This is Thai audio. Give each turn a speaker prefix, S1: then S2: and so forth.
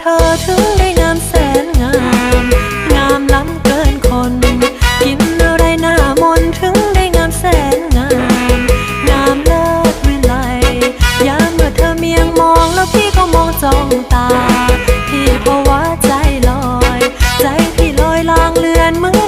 S1: เธอถึงได้งามแสนงาม งามล้ำเกินคน กินอะไรหน้ามนถึงได้งามแสนงาม งามเลิศวิไลยามเมื่อเธอเมียงมองแล้วพี่ก็มองจ้องตา พี่ภาวะใจลอย ใจพี่ลอยลางเลือนเมื่อ